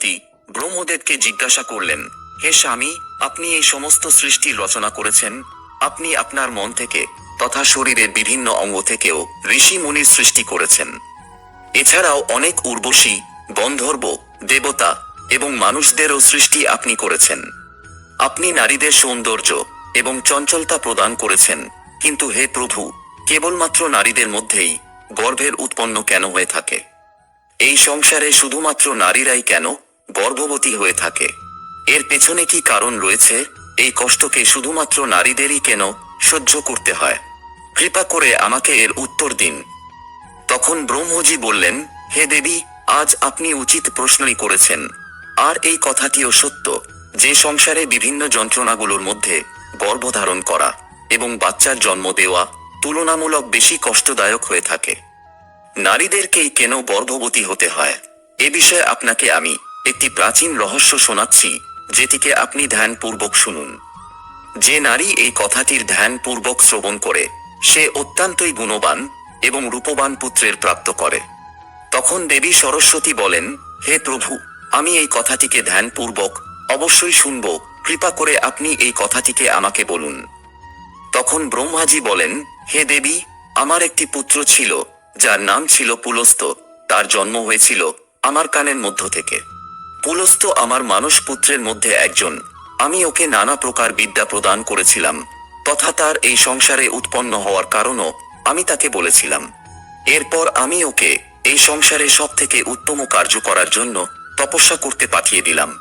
ব্যক্তি ব্রহ্মদেবকে জিজ্ঞাসা করলেন, হে স্বামী, আপনি এই সমস্ত সৃষ্টির রচনা করেছেন? আপনি আপনার মন থেকে তথা শরীরের বিভিন্ন অঙ্গ থেকেও ঋষি মুনির সৃষ্টি করেছেন। এছাড়াও অনেক উর্বশী, গন্ধর্ব, দেবতা এবং মানুষদেরও সৃষ্টি আপনি করেছেন। আপনি নারীদের সৌন্দর্য এবং চঞ্চলতা প্রদান করেছেন। কিন্তু হে প্রভু, কেবলমাত্র নারীদের মধ্যেই গর্ভের উৎপন্ন কেন হয়ে থাকে? এই সংসারে শুধুমাত্র নারীরাই কেন গর্ভবতী হয়ে থাকে। এর পেছনে কি কারণ রয়েছে? এই কষ্টকে শুধুমাত্র নারীদেরই কেন সহ্য করতে হয়? কৃপা করে আমাকে এর উত্তর দিন। তখন ব্রহ্মজি বললেন, হে দেবী, আজ আপনি উচিত প্রশ্নই করেছেন। আর এই কথাটিও সত্য যে সংসারে বিভিন্ন যন্ত্রণাগুলোর মধ্যে গর্ভধারণ করা এবং বাচ্চার জন্ম দেওয়া তুলনামূলক বেশি কষ্টদায়ক হয়ে থাকে। নারীদেরকেই কেন গর্ভবতী হতে হয়? এ বিষয়ে আপনাকে আমি একটি প্রাচীন রহস্য শোনাচ্ছি, যেটিকে আপনি ধ্যানপূর্বক শুনুন। যে নারী এই কথাটির ধ্যানপূর্বক শ্রবণ করে, সে অত্যন্তই গুণবান এবং রূপবান পুত্রের প্রাপ্ত করে। তখন দেবী সরস্বতী বলেন, হে প্রভু, আমি এই কথাটিকে ধ্যানপূর্বক অবশ্যই শুনব, কৃপা করে আপনি এই কথাটিকে আমাকে বলুন। তখন ব্রহ্মাজি বলেন, হে দেবী, আমার একটি পুত্র ছিল, যার নাম ছিল পুলস্ত, তার জন্ম হয়েছিল আমার কানের মধ্য থেকে। পুলস্ত আমার মানস পুত্রের মধ্যে একজন। আমি ওকে নানা প্রকার বিদ্যা প্রদান করেছিলাম। তথা তার এই সংসারে উৎপন্ন হওয়ার কারণও আমি তাকে বলেছিলাম। এরপর আমি ওকে এই সংসারে সব থেকে উত্তম কার্য করার জন্য তপস্যা করতে পাঠিয়ে দিলাম।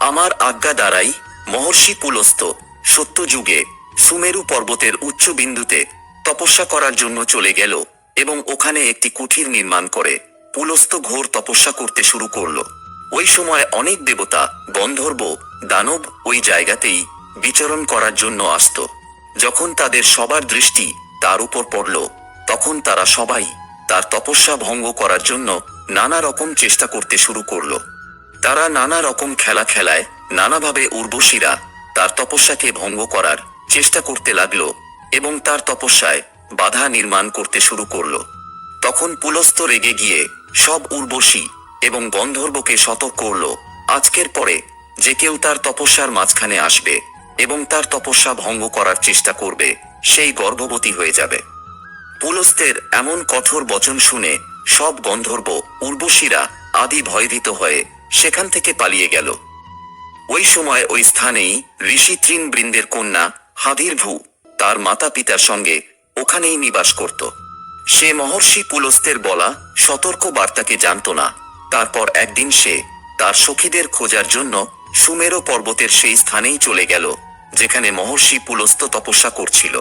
আমার আজ্ঞা দ্বারাই মহর্ষি পুলস্ত সত্যযুগে সুমেরু পর্বতের উচ্চ বিন্দুতে তপস্যা করার জন্য চলে গেল এবং ওখানে একটি কুঠির নির্মাণ করে পুলস্ত ঘোর তপস্যা করতে শুরু করল। ওই সময় অনেক দেবতা গন্ধর্ব দানব ওই জায়গাতেই বিচরণ করার জন্য আসত। যখন তাদের সবার দৃষ্টি তার উপর পড়ল, তখন তারা সবাই তার তপস্যা ভঙ্গ করার জন্য নানা রকম চেষ্টা করতে শুরু করল। তারা নানা রকম খেলা খেলায়, নানাভাবে উর্বশীরা তার তপস্যাকে ভঙ্গ করার চেষ্টা করতে লাগল এবং তার তপস্যায় বাধা নির্মাণ করতে শুরু করল। তখন পুলস্ত রেগে গিয়ে সব উর্বশী এবং গন্ধর্বকে সতর্ক করল, আজকের পরে যে কেউ তার তপস্যার মাঝখানে আসবে এবং তার তপস্যা ভঙ্গ করার চেষ্টা করবে, সেই গর্ভবতী হয়ে যাবে। পুলস্তের এমন কঠোর বচন শুনে সব গন্ধর্ব, উর্বশীরা আদি ভয়ভীত হয়ে সেখান থেকে পালিয়ে গেল। ওই সময় ওই স্থানেই ঋষি তৃণ বৃন্দের কন্যা হাদিরভু তার মাতা পিতার সঙ্গে ওখানেই নিবাস করত। সে মহর্ষি পুলস্তের বলা সতর্ক বার্তাকে জানত না। তারপর একদিন সে তার সখীদের খোঁজার জন্য সুমেরো পর্বতের সেই স্থানেই চলে গেল, যেখানে মহর্ষি পুলস্ত তপস্যা করছিল।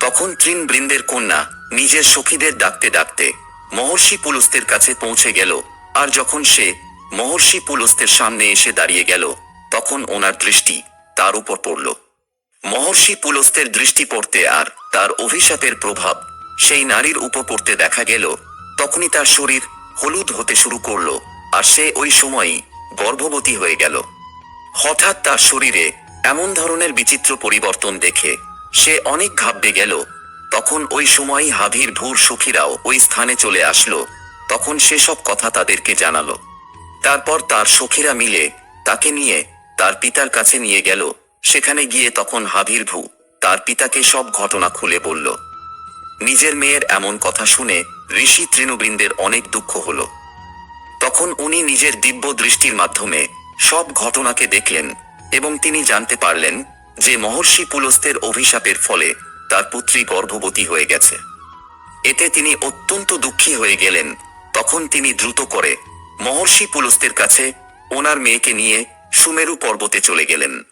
তখন তৃণ বৃন্দের কন্যা নিজের সখীদের ডাকতে ডাকতে মহর্ষি পুলস্তের কাছে পৌঁছে গেল, আর যখন সে মহর্ষি পুলস্তের সামনে এসে দাঁড়িয়ে গেল, তখন ওনার দৃষ্টি তার উপর পড়ল। মহর্ষি পুলস্তের দৃষ্টি পড়তে আর তার অভিশাপের প্রভাব সেই নারীর উপর পড়তে দেখা গেল, তখনই তার শরীর হলুদ হতে শুরু করল, আর সে ওই সময়ই গর্ভবতী হয়ে গেল। হঠাৎ তার শরীরে এমন ধরনের বিচিত্র পরিবর্তন দেখে সে অনেক ঘাবড়ে গেল। তখন ওই সময়ই হাভির ভূর সখীরাও ওই স্থানে চলে আসলো। তখন সেসব কথা তাদেরকে জানালো। তারপর তার সখীরা মিলে তাকে নিয়ে তার পিতার কাছে নিয়ে গেল। সেখানে গিয়ে তখন হাভির ভূ তার পিতাকে সব ঘটনা খুলে বলল। নিজের মেয়ের এমন কথা শুনে ঋষি তৃণবৃন্দের অনেক দুঃখ হল। তখন উনি নিজের দিব্য দৃষ্টির মাধ্যমে সব ঘটনাকে দেখলেন এবং তিনি জানতে পারলেন যে মহর্ষি পুলস্তের অভিশাপের ফলে তার পুত্রী গর্ভবতী হয়ে গেছে। এতে তিনি অত্যন্ত দুঃখী হয়ে গেলেন। তখন তিনি দ্রুত করে মহর্ষি পুলস্তের কাছে ওনার মেয়েকে নিয়ে সুমেরু পর্বতে চলে গেলেন।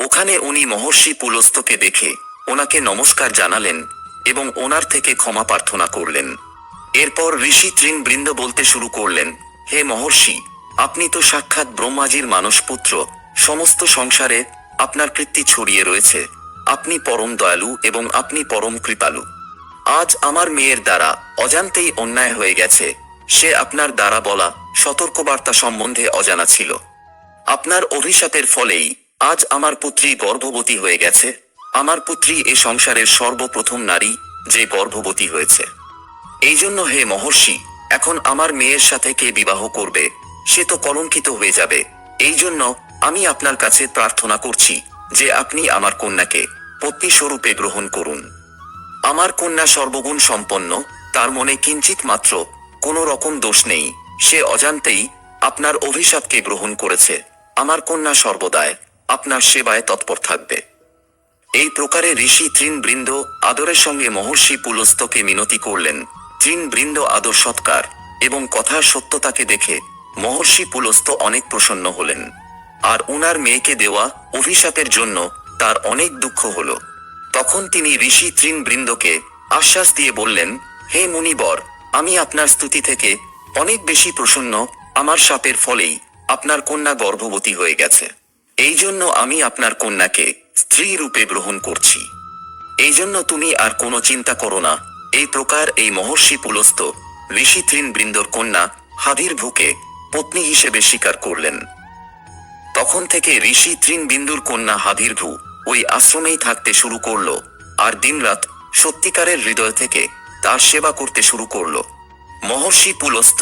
ওখানে উনি মহর্ষি পুলস্তকে দেখে ওনাকে নমস্কার জানালেন এবং ওনার থেকে ক্ষমা প্রার্থনা করলেন। এরপর ঋষি তৃণ বৃন্দ বলতে শুরু করলেন, হে মহর্ষি, আপনি তো সাক্ষাৎ ব্রহ্মাজির মানসপুত্র। সমস্ত সংসারে আপনার কৃত্তি ছড়িয়ে রয়েছে। আপনি পরম দয়ালু এবং আপনি পরম কৃপালু। আজ আমার মেয়ের দ্বারা অজান্তেই অন্যায় হয়ে গেছে। সে আপনার দ্বারা বলা সতর্কবার্তা সম্বন্ধে অজানা ছিল। আপনার অভিশাপের ফলেই আজ আমার পুত্রী গর্ভবতী হয়ে গেছে। আমার পুত্রী এ সংসারের সর্বপ্রথম নারী যে গর্ভবতী হয়েছে। এই জন্য হে মহর্ষি, এখন আমার মেয়ের সাথে কে বিবাহ করবে, সে তো কলঙ্কিত হয়ে যাবে। এই জন্য আমি আপনার কাছে প্রার্থনা করছি যে আপনি আমার কন্যাকে পত্নী স্বরূপে গ্রহণ করুন। আমার কন্যা সর্বগুণ সম্পন্ন, তার মনে কিঞ্চিত মাত্র কোনো রকম দোষ নেই। সে অজান্তেই আপনার অভিশাপকে গ্রহণ করেছে। আমার কন্যা সর্বদায় আপনার সেবায় তৎপর থাকবে। এই প্রকারে ঋষি তৃণবৃন্দ আদরের সঙ্গে মহর্ষি পুলস্তকে মিনতি করলেন। তৃণবৃন্দ আদর সৎকার এবং কথার সত্যতাকে দেখে মহর্ষি পুলস্ত অনেক প্রসন্ন হলেন। আর ওনার মেয়েকে দেওয়া অভিশাপের জন্য তার অনেক দুঃখ হল। তখন তিনি ঋষি তৃণবৃন্দকে আশ্বাস দিয়ে বললেন, হে মুনিবর, আমি আপনার স্তুতি থেকে অনেক বেশি প্রসন্ন, আমার সাপের ফলেই আপনার কন্যা গর্ভবতী হয়ে গেছে। এই জন্য আমি আপনার কন্যাকে স্ত্রী রূপে গ্রহণ করছি। এই জন্য তুমি আর কোনো চিন্তা করো না এই প্রকার এই মহর্ষি পুলস্ত ঋষি তৃণবৃন্দর কন্যা হাদির ভুকে পত্নী হিসেবে স্বীকার করলেন। তখন থেকে ঋষি তৃণবিন্দুর কন্যা হাদিরভু ওই আশ্রমেই থাকতে শুরু করল আর দিনরাত সত্যিকারের হৃদয় থেকে তার সেবা করতে শুরু করল। মহর্ষি পুলস্ত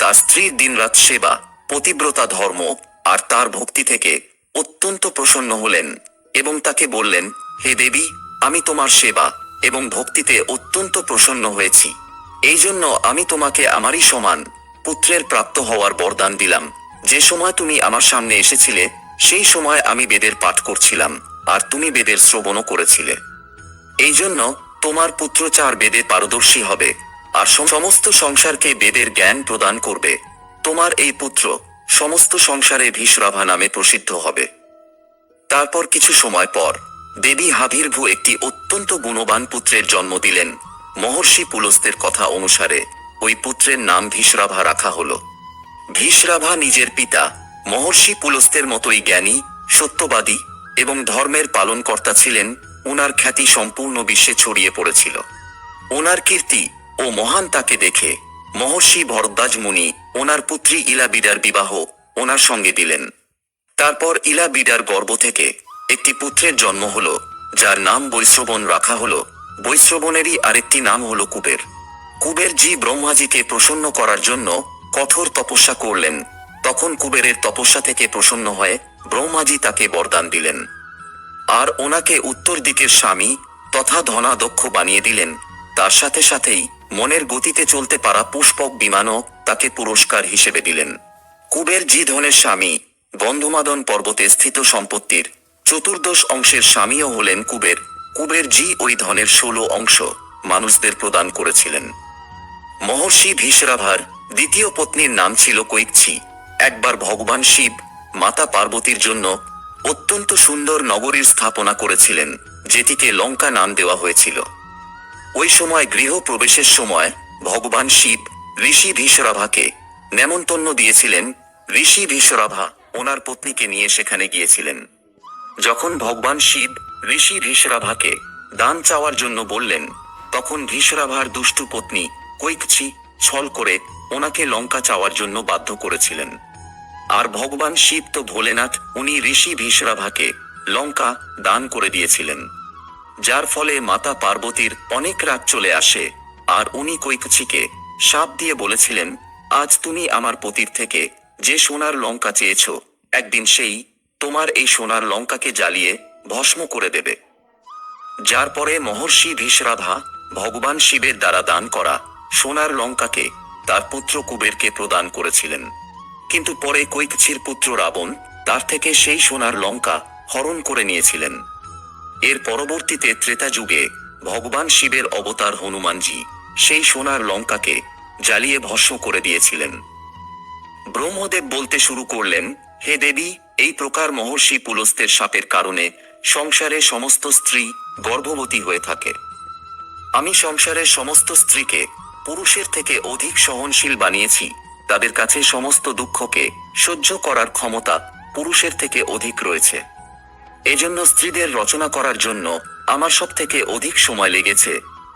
তার স্ত্রীর দিনরাত সেবা, পতিব্রতা ধর্ম আর তার ভক্তি থেকে অত্যন্ত প্রসন্ন হলেন এবং তাকে বললেন, হে দেবী, আমি তোমার সেবা এবং ভক্তিতে অত্যন্ত প্রসন্ন হয়েছি। এই জন্য আমি তোমাকে আমারই সমান পুত্রের প্রাপ্ত হওয়ার বরদান দিলাম। যে সময় তুমি আমার সামনে এসেছিলে, সেই সময় আমি বেদের পাঠ করছিলাম, আর তুমি বেদের শ্রবণও করেছিলে। এই জন্য তোমার পুত্র চার বেদে পারদর্শী হবে, আর সমস্ত সংসারকে বেদের জ্ঞান প্রদান করবে। তোমার এই পুত্র সমস্ত সংসারে ভীষরাভা নামে প্রসিদ্ধ হবে। তারপর কিছু সময় পর দেবী হাভির্ভু একটি অত্যন্ত গুণবান পুত্রের জন্ম দিলেন। মহর্ষি পুলস্তের কথা অনুসারে ওই পুত্রের নাম ভীষরাভা রাখা হল। ভীষরাভা নিজের পিতা, মহর্ষি পুলস্তের মতোই জ্ঞানী, সত্যবাদী এবং ধর্মের পালনকর্তা ছিলেন ওনার খ্যাতি সম্পূর্ণ বিশ্বে ছড়িয়ে পড়েছিল। ওনার কীর্তি ও মহান তাকে দেখে মহর্ষি ভরদ্বাজ মুনি ওনার পুত্রী ইলাবিডার বিবাহ ওনার সঙ্গে দিলেন। তারপর ইলাবিডার গর্ভ থেকে একটি পুত্রের জন্ম হল, যার নাম বৈশ্রবণ রাখা হল। বৈশ্রবণেরই আরেকটি নাম হল কুবের। কুবের জি ব্রহ্মাজিকে প্রসন্ন করার জন্য কঠোর তপস্যা করলেন। তখন কুবেরের তপস্যা থেকে প্রসন্ন হয়ে ব্রহ্মাজি তাকে বরদান দিলেন। আর ওনাকে উত্তর দিকের স্বামী তথা ধনাদক্ষ বানিয়ে দিলেন। তার সাথে সাথেই মনের গতিতে চলতে পারা পুষ্পক বিমানও তাকে পুরস্কার হিসেবে দিলেন। কুবের জি ধনের স্বামী গন্ধমাদন পর্বতে স্থিত সম্পত্তির চতুর্দশ অংশের স্বামীও হলেন কুবের। কুবের জি ওই ধনের ষোলো অংশ মানুষদের প্রদান করেছিলেন। মহর্ষি ভীষরাভার দ্বিতীয় পত্নীর নাম ছিল কৈকছি। একবার ভগবান শিব মাতা পার্বতীর জন্য অত্যন্ত সুন্দর নগরীর স্থাপনা করেছিলেন, যেটিকে লঙ্কা নাম দেওয়া হয়েছিল। ওই সময় গৃহ প্রবেশের সময় ভগবান শিব ঋষি ভীষরাভাকে নেমন্তন্ন দিয়েছিলেন। ঋষি ভীষরাভা ওনার পত্নীকে নিয়ে সেখানে গিয়েছিলেন। যখন ভগবান শিব, ঋষি ভীষরাভাকে দান চাওয়ার জন্য বললেন, তখন ভীষরাভার দুষ্টু পত্নী কৈকছি ছল করে ওনাকে লঙ্কা চাওয়ার জন্য বাধ্য করেছিলেন। আর ভগবান শিব তো ভোলেনাথ, উনি ঋষি ভীষরাভাকে লঙ্কা দান করে দিয়েছিলেন। যার ফলে মাতা পার্বতীর অনেক রাগ চলে আসে, আর উনি কৈকছিকে সাপ দিয়ে বলেছিলেন, আজ তুমি আমার পতির থেকে যে সোনার লঙ্কা চেয়েছ, একদিন সেই তোমার এই সোনার লঙ্কাকে জ্বালিয়ে ভস্ম করে দেবে। যার পরে মহর্ষি ভীষরাভা ভগবান শিবের দ্বারা দান করা সোনার লঙ্কাকে তার পুত্র কুবেরকে প্রদান করেছিলেন। কিন্তু পরে কৈকছির পুত্র রাবণ তার থেকে সেই সোনার লঙ্কা হরণ করে নিয়েছিলেন। এর পরবর্তীতে ত্রেতা যুগে ভগবান শিবের অবতার হনুমানজি সেই সোনার লঙ্কাকে জ্বালিয়ে ভস্ম করে দিয়েছিলেন। ব্রহ্মদেব বলতে শুরু করলেন, হে দেবী এই প্রকার মহর্ষি পুলস্তের সাপের কারণে সংসারে সমস্ত স্ত্রী গর্ভবতী হয়ে থাকে। আমি সংসারের সমস্ত স্ত্রীকে পুরুষের থেকে অধিক সহনশীল বানিয়েছি, তাদের কাছে সমস্ত দুঃখকে সহ্য করার ক্ষমতা পুরুষের থেকে অধিক রয়েছে। এজন্য স্ত্রীদের রচনা করার জন্য আমার সব থেকে অধিক সময় লেগেছে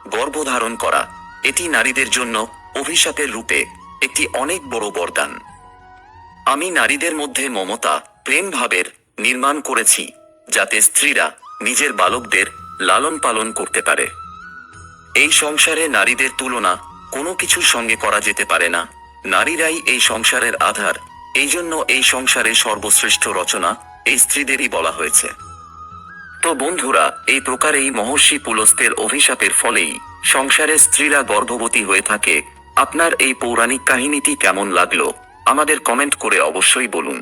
গর্ভধারণ করা। এটি নারীদের জন্য অভিশাপের রূপে একটি অনেক বড় বরদান। আমি নারীদের মধ্যে মমতা প্রেম ভাবের নির্মাণ করেছি যাতে স্ত্রীরা নিজের বালকদের লালন পালন করতে পারে। এই সংসারে নারীদের তুলনা কোনো কিছুর সঙ্গে করা যেতে পারে না। নারীরাই এই সংসারের আধার। এই জন্য এই সংসারে সর্বশ্রেষ্ঠ রচনা এই স্ত্রীদেরই বলা হয়েছে। তো বন্ধুরা, এই প্রকারেই মহর্ষি পুলস্তের অভিশাপের ফলেই সংসারে স্ত্রীরা গর্ভবতী হয়ে থাকে। আপনার এই পৌরাণিক কাহিনীটি কেমন লাগল, আমাদের কমেন্ট করে অবশ্যই বলুন।